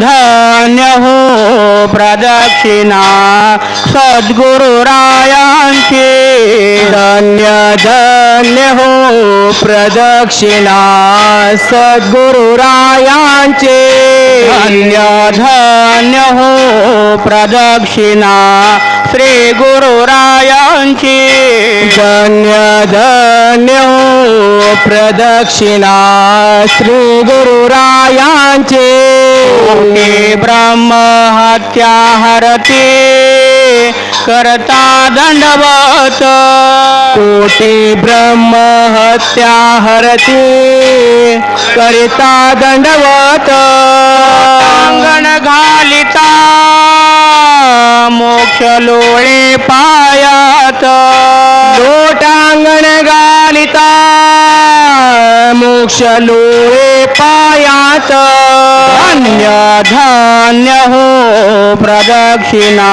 धन्य हो प्रदक्षिणा सद्गुरुरायांची धन्य धन्य हो प्रदक्षिणा सद्गुरुरायांचे। धन्य धन्य हो प्रदक्षिणा श्री गुरुरायांची धन्य धन्य हो प्रदक्षिणा श्री गुरुरायांचे ब्रह्म हत्या हरती। करता दंडवत. कोटी ब्रह्म हत्या हरती करिता दंडवत. अंगण घालिता मोक्ष लोळे पायात. लोटांगण घालिता मोक्ष लो पायात। धन्य धन्य हो प्रदक्षिणा।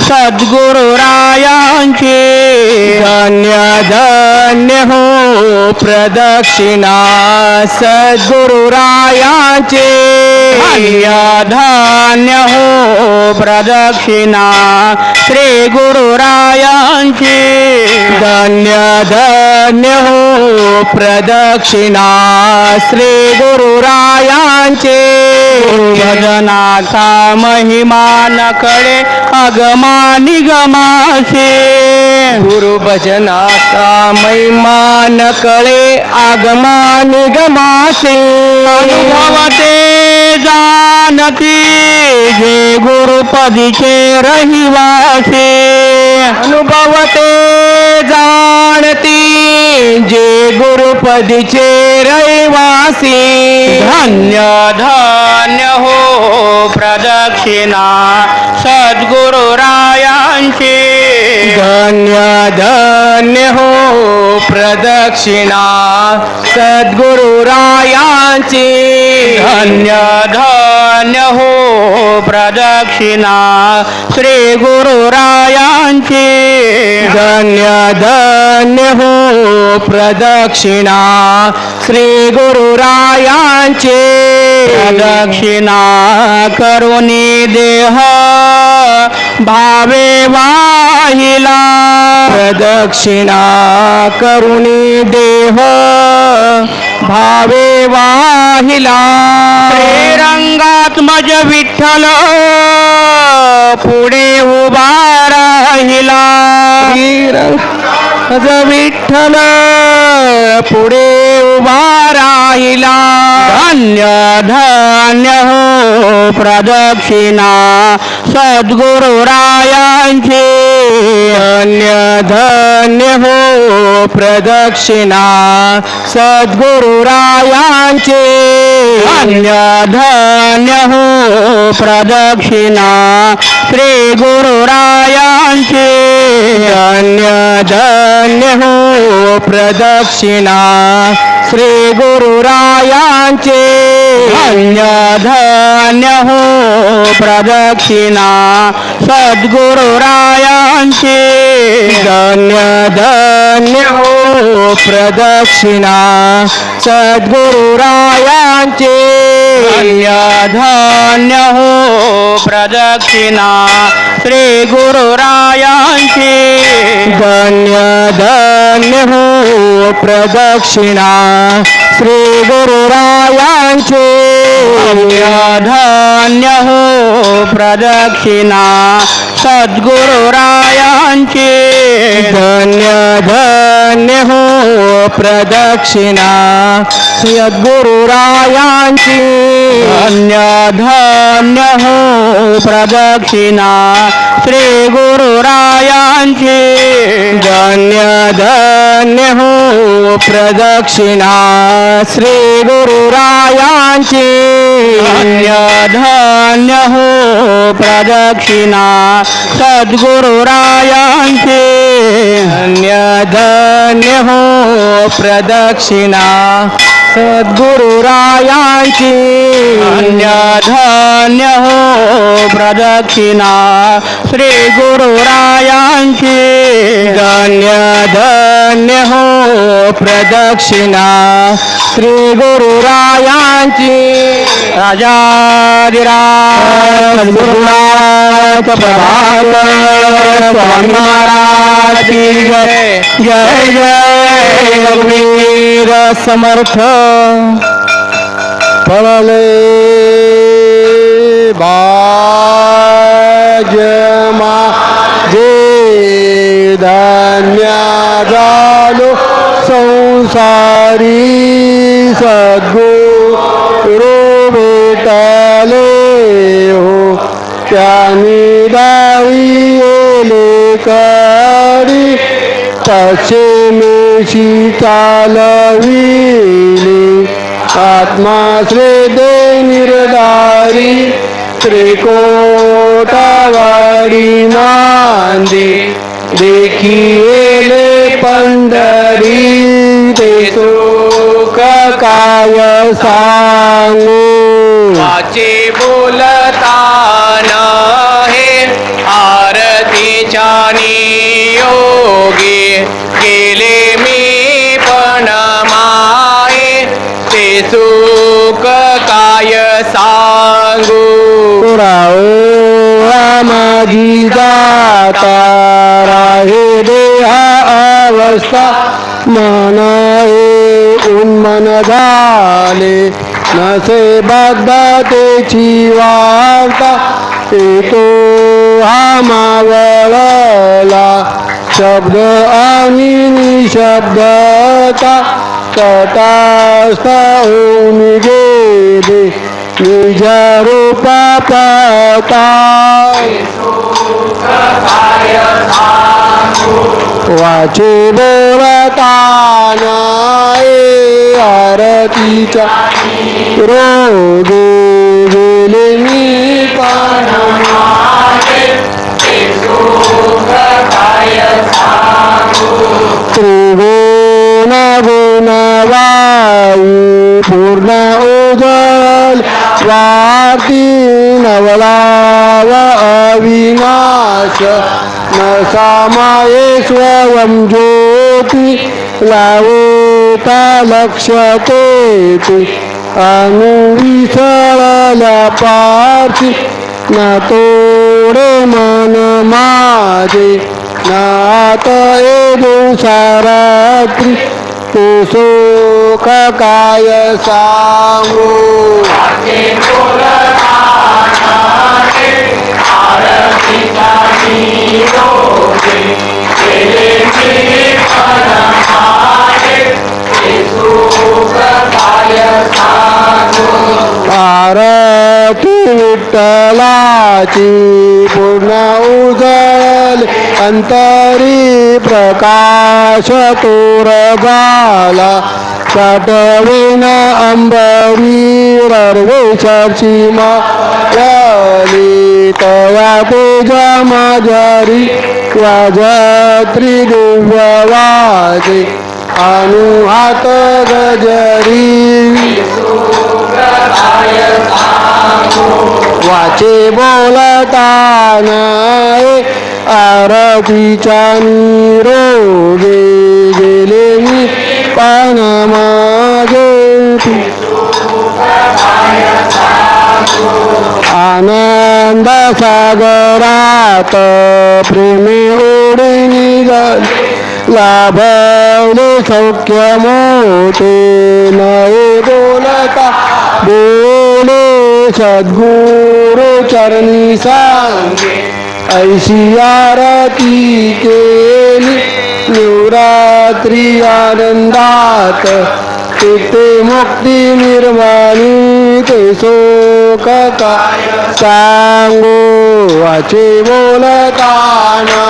सद्गुरुरायांची धन्य धन्य हो प्रदक्षिणा। सद्गुरुरायांची धन्य धान्य हो प्रदक्षिणा. श्री गुरुरायांची धन्य धन्य हो प्रदक्षिणा. श्री गुरुरायांचे भजनाचा महिमान नकडे अगमा निगमासे गुरु भजनाचा महिमान कळे आगमा निगमासे अनुभवते जानती जे गुरुपदीचे रहिवासी. अनुभवते जाणती जे गुरुपदीचे रहिवासी. धन्य धन्य हो प्रदक्षिणा सद्गुरुरायांची. धन्य धन्य हो प्रदक्षिणा सद्गुरुरायांची धन्य धन्य हो प्रदक्षिणा श्री गुरुरायांची धन्य धन्य हो प्रदक्षिणा श्री गुरुरायांचे दक्षिणा करुणी देह भावे वाहिला. प्रदक्षिणा करुणी देह भावे वाहिला. रंगात्मज विठ्ठल पुढे उभा राहिला. श्रीरंग विठ्ठल पुढे उभा राहिला. धन्य प्रदक्षिणा। सद्गुरुरायांची धन्य धन्य हो प्रदक्षिणा। सद्गुरुरायांची धन्य धन्य हो प्रदक्षिणा। श्री गुरुरायांची धन्य धन्य हो प्रदक्षिणा श्री गुरुरायांचे धन्य धन्य हो प्रदक्षिणा सद्गुरुरायांचे धन्य धन्य हो प्रदक्षिणा सद्गुरुरायांचे धन्य धन्य हो प्रदक्षिणा श्री गुरुरायांचे धन्य धन्य हो प्रदक्षिणा। श्री गुरुरायांचे धन्य हो प्रदक्षिणा। सद्गुरुरायांचे धन्य धन्य हो प्रदक्षिणा सद्गुरुरायांची धन्य धन्य हो प्रदक्षिणा। श्री गुरुरायांची धन्य धन्य प्रदक्षिणा श्री गुरुरायांची धन्य हो प्रदक्षिणा सद्गुरुरायांची धन्य धन्य हो प्रदक्षिणा सद्गुरुरायांची धन्य धन्य हो प्रदक्षिणा श्री प्रदक्षिणा श्री गुरुरायांची राजाधिराज सद्गुरुनाथ प्रभात स्वामी महाराज जय। जय रघुवीर समर्थ। पळले बाजमा जे संसारी सद्गुरु भेटले हो, त्यानी दावी येले करी पश्चिमेशी चालविली आत्मा श्रेदे निर्धारी, त्रिकोटावारी नांदी। देखिले काय सांगू वाचे बोलतान हे आरतीच्या नियोगी गेले मी पण माये ते सुख काय सांगू? राहो माझी जाता राहे देहा अवस्था मन हे उन्मन झाले नसे बद्धतेची वार्ता येतो हा मावळला शब्द आणि निशब्दता तटास्थ होऊन गेले निज रूपा पाता वाचे देवतानाए आरतीच्या रोगे गेले मी पण त्रिगुण गुणवायू पूर्ण उजल वाती नवला न सामाये स्वयं ज्योती लावता लक्षतेती अनुविसळल्या पार्थी न तोडे मन माझे नात ए दिवसारात्री तू सुख काय सांगू आरती विठ्ठलाची पूर्ण उजळ अंतरी प्रकाश तोर झाला साठविन अंबरी रर्वेशाची माली तया पूजा माझारी वाजे अनु हात गजरी वाचे बोलताना आरतीच्या निरोगे गेले प्राण पान मागे आनंद सागरात प्रेमी ओढे निघाल लाभवले सौख्य मोठे नये बोलता. बोले सद्गुरु चरणी सांगे. ऐशी आरती केली. निवरात्री आनंदात तिथे मुक्ती निर्माणी ते शोक काय सांगो वाचे बोलताना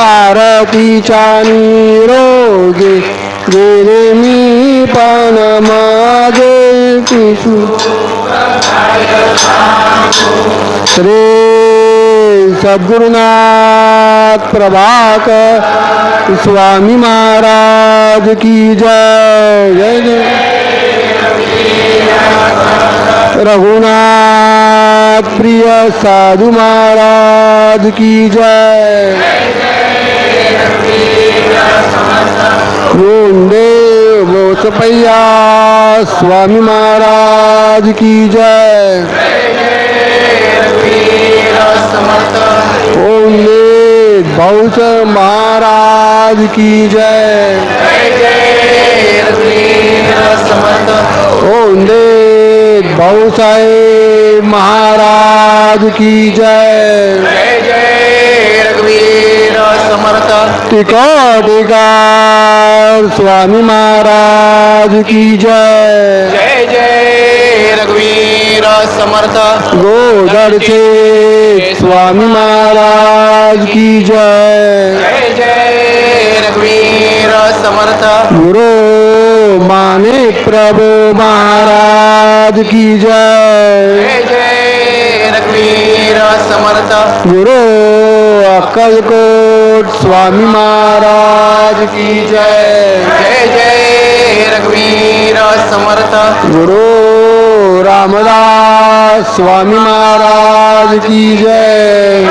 आरतीच्या निरोगे गेले मी पण माझे पिसू श्री सद्गुरुनाथ प्रभाकर स्वामी महाराज की जय। जय रघुनाथ प्रिय साधु महाराज की जय। मुंडे बोसपैया स्वामी महाराज की जय। ओंदे बहुस महाराज की जय। ओंदे भाऊसाहेब महाराज की जय। जय जय रघुवीर समर्थ टिका टिकार स्वामी महाराज की जय। जय जय रघुवीर। समर्थ। गोदरचे स्वामी महाराज की जय। जय जय रघुवीर समर्थ। गुरु माने प्रभु महाराज की जय। जय जय रघुवीर समर्थ। गुरु अक्कलकोट स्वामी महाराज की जय। जय जय रघुवीर समर्थ। गुरु रामदास, स्वामी महाराज की जय।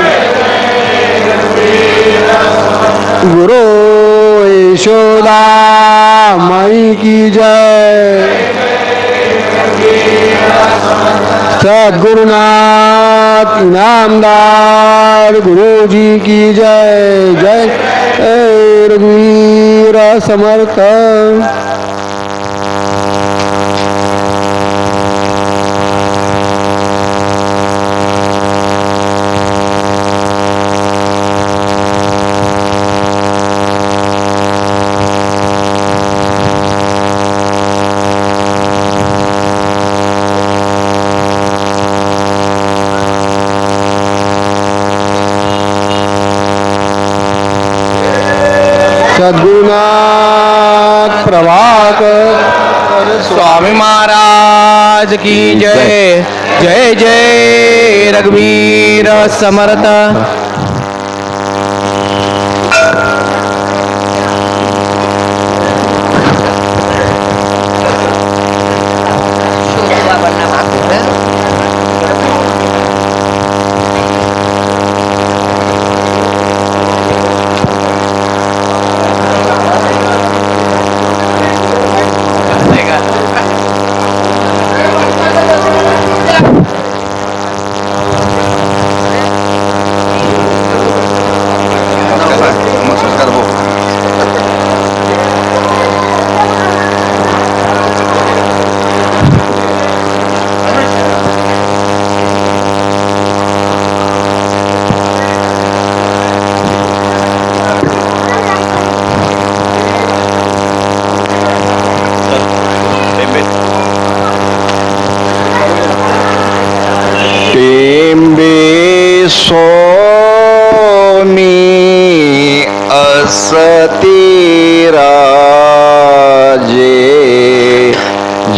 गुरु यशोदा मई की जय। सदगुरुनाथ इनामदार गुरु जी की जय। जय। रघुवीर समर्थ। सद्गुरुनाथ प्रभात। स्वामी महाराज की जय। जय जय रघुवीर समर्थ।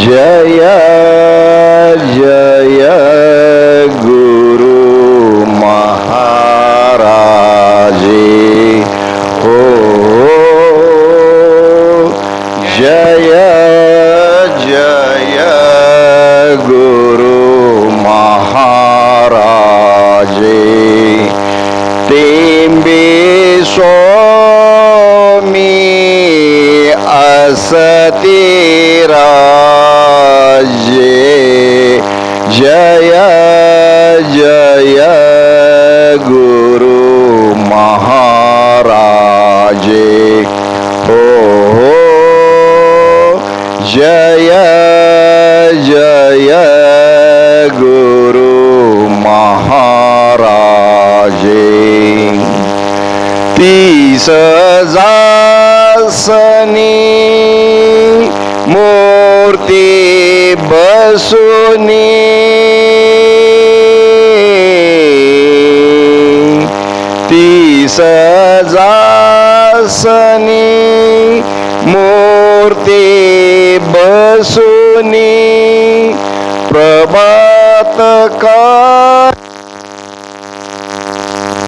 जय जय गुरु महाराजे। हो जय जय गुरु महाराजे। टिंबे स्वामी असती जय जय गुरु महाराजे। हो हो जय जय गुरु महाराजे। तीस जासनी मूर्ती बसुनी। ती सजासनी मूर्ती बसुनी प्रभात